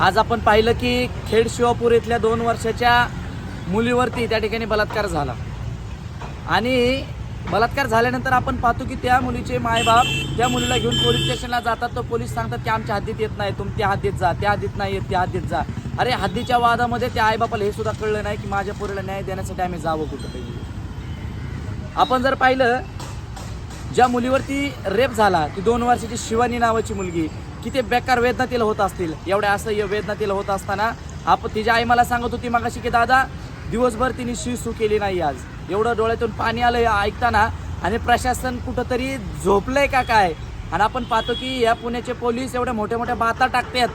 आज आपण पाहिलं की खेड शिवापूर इथल्या दोन वर्षाच्या मुलीवरती त्या ठिकाणी बलात्कार झाला. आणि बलात्कार झाल्यानंतर आपण पाहतो की त्या मुलीचे मायबाप त्या मुलीला घेऊन पोलीस स्टेशनला जातात. तर पोलीस सांगतात की आमच्या हद्दीत येत नाही तुमच्या हद्दीत जा त्या हद्दीत नाही येत त्या हद्दीत जा. अरे हद्दीच्या वादामध्ये त्या आईबापाला हे सुद्धा कळलं नाही की माझ्या पोरीला न्याय देण्यासाठी आम्ही जावं कुठं पाहिजे आपण जर पाहिलं ज्या मुलीवरती रेप झाला ती दोन वर्षाची शिवानी नावाची मुलगी किती बेकार वेदना तिला होत असतील एवढ्या असह्य वेदना तिला होत असताना आप तिच्या आई मला सांगत होती मागाशी की दादा दिवसभर तिने शिसू केली नाही आज. एवढं डोळ्यातून पाणी आलं ऐकताना आणि प्रशासन कुठंतरी झोपलंय का काय? आणि आपण पाहतो की या पुण्याचे पोलीस एवढ्या मोठ्या मोठ्या बाता टाकतात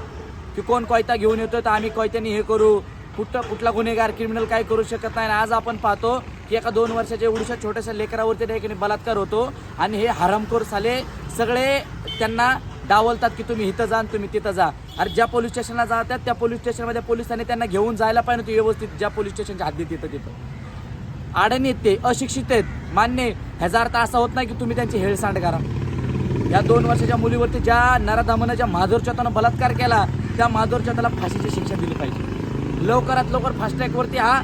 की कोण कोयता घेऊन येतो तर आम्ही कोयत्याने हे करू कुठं कुठला गुन्हेगार क्रिमिनल काय करू शकत नाही. आणि आज आपण पाहतो की एका दोन वर्षाच्या एवढ्याशा छोट्याशा लेकरावरती त्या ठिकाणी बलात्कार होतो. आणि हे हरामखोर साले सगळे त्यांना डावलतात की तुम्ही इथं जा आणि तुम्ही तिथं जा. अरे ज्या पोलीस स्टेशनला जातात त्या पोलीस स्टेशनमध्ये पोलिसांनी त्यांना घेऊन जायला पाहिजे व्यवस्थित ज्या पोलीस स्टेशनच्या हद्दीत तिथं तिथं. आडणी आहेत ते अशिक्षित आहेत. मान्य आहे. ह्याचा अर्थ असा होत नाही की तुम्ही त्यांची हेळसांड करा. या दोन वर्षाच्या मुलीवरती ज्या नराधामानं ज्या माधुरचोतानं बलात्कार केला त्या माधुरचोताला फाशीची शिक्षा दिली पाहिजे. लवकरात लवकर फास्टॅगवरती हा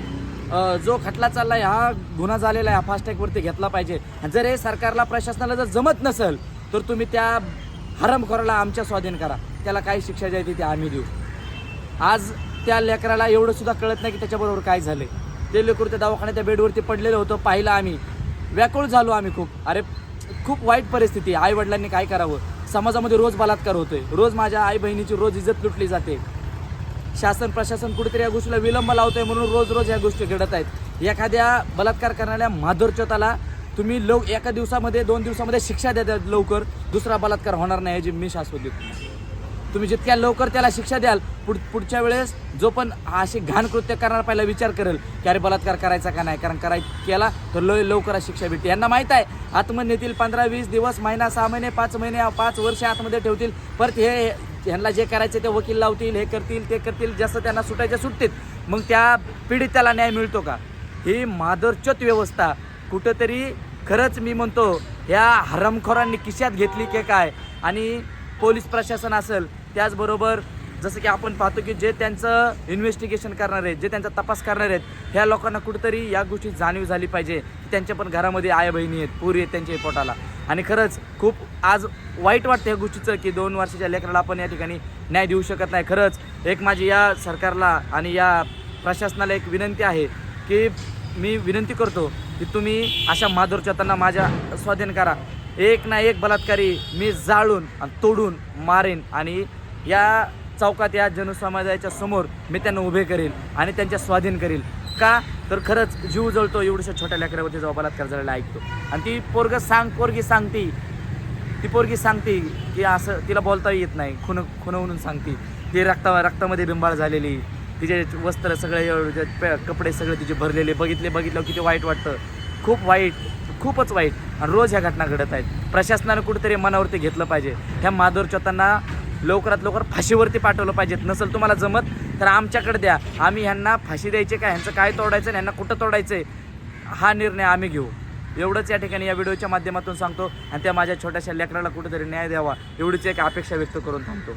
जो खटला चाललाय हा गुन्हा झालेला आहे हा फास्टॅगवरती घेतला पाहिजे. जर हे सरकारला प्रशासनाला जर जमत नसेल तर तुम्ही त्या हरमखोराला आमच्या स्वाधीन करा. त्याला काय शिक्षा द्यायची ती आम्ही देऊ. आज त्या लेकराला एवढं सुद्धा कळत नाही की त्याच्याबरोबर काय झालंय. ते लेकरू त्या दवाखान्याच्या बेडवरती पडलेलं होतं पाहिलं आम्ही. व्याकुळ झालो आम्ही खूप. अरे खूप वाईट परिस्थिती. आई वडिलांनी काय करावं? समाजामध्ये रोज बलात्कार होतोय. रोज माझ्या आई बहिणीची रोज इज्जत लुटली जाते. शासन प्रशासन कुठेतरी या गोष्टीला विलंब लावतंय म्हणून रोज रोज या गोष्टी घडत आहेत. एखाद्या बलात्कार करणाऱ्या माधुरचोताला तुम्ही लोक एका दिवसामध्ये दोन दिवसामध्ये शिक्षा द्या लवकर. दुसरा बलात्कार होणार नाही याची मी शाश्वत देतो तुम्ही जितक्या लवकर त्याला शिक्षा द्याल पुढ पुढच्या वेळेस जो पण असे घाण कृत्य करणार पहिला विचार करेल की अरे बलात्कार करायचा का नाही कारण कराय केला तर लय लवकर शिक्षा भेटते. यांना माहीत आहे आतमध्ये नेतील पंधरा वीस दिवस महिना सहा महिने पाच महिने पाच वर्ष आतमध्ये ठेवतील. परत हे ह्यांना जे करायचे ते वकील लावतील हे करतील ते करतील जसं त्यांना सुटायच्या सुटतील मग त्या पीडिताला न्याय मिळतो का? ही मादरचोत व्यवस्था कुठंतरी खरंच मी म्हणतो ह्या हरमखोरांनी किश्यात घेतली की काय? आणि पोलीस प्रशासन असेल त्याचबरोबर जसं की आपण पाहतो की जे त्यांचं इन्व्हेस्टिगेशन करणार आहेत जे त्यांचा तपास करणार आहेत ह्या लोकांना कुठंतरी या गोष्टी जाणीव झाली पाहिजे. त्यांच्या पण घरामध्ये आया बहिणी आहेत पुरी आहेत त्यांच्या पोटाला. आणि खरंच खूप आज वाईट वाटतं या गोष्टीचं की दोन वर्षाच्या लेकराला आपण या ठिकाणी न्याय देऊ शकत नाही. खरंच एक माझी या सरकारला आणि या प्रशासनाला एक विनंती आहे की मी विनंती करतो की तुम्ही अशा माधुरचोतांना माझ्या स्वाधीन करा. एक ना एक बलात्कारी मी जाळून आणि तोडून मारेन आणि या चौकात या जनसमाजाच्या समोर मी त्यांना उभे करेल आणि त्यांच्या स्वाधीन करेल का? तर खरंच जीव जळतो एवढ्याशा छोट्या लेकरावरती जेव्हा बलात्कार झालेला ऐकतो. आणि ती पोरग सांग पोरगी सांगती. ती पोरगी सांगते की असं तिला बोलता येत नाही. खुन खुनवून सांगते. ती रक्ता रक्तामध्ये बिंबाळ झालेली. तिचे वस्त्र सगळे कपडे सगळे तिचे भरलेले. बघितले बघितलं किती वाईट वाटतं. खूप वाईट खूपच वाईट. आणि रोज ह्या घटना घडत आहेत. प्रशासनानं कुठेतरी मनावरती घेतलं पाहिजे. ह्या माधुरचोतांना लवकरात लवकर फाशीवरती पाठवलं पाहिजेत. नसेल तुम्हाला जमत तर आमच्याकडे द्या. आम्ही ह्यांना फाशी द्यायचे का ह्यांचं काय तोडायचं आणि ह्यांना कुठं तोडायचं आहे? हा निर्णय आम्ही घेऊ. एवढंच या ठिकाणी या व्हिडिओच्या माध्यमातून सांगतो आणि त्या माझ्या छोट्याशा लेकराला कुठेतरी न्याय द्यावा. एवढीच एक अपेक्षा व्यक्त करून थांबतो.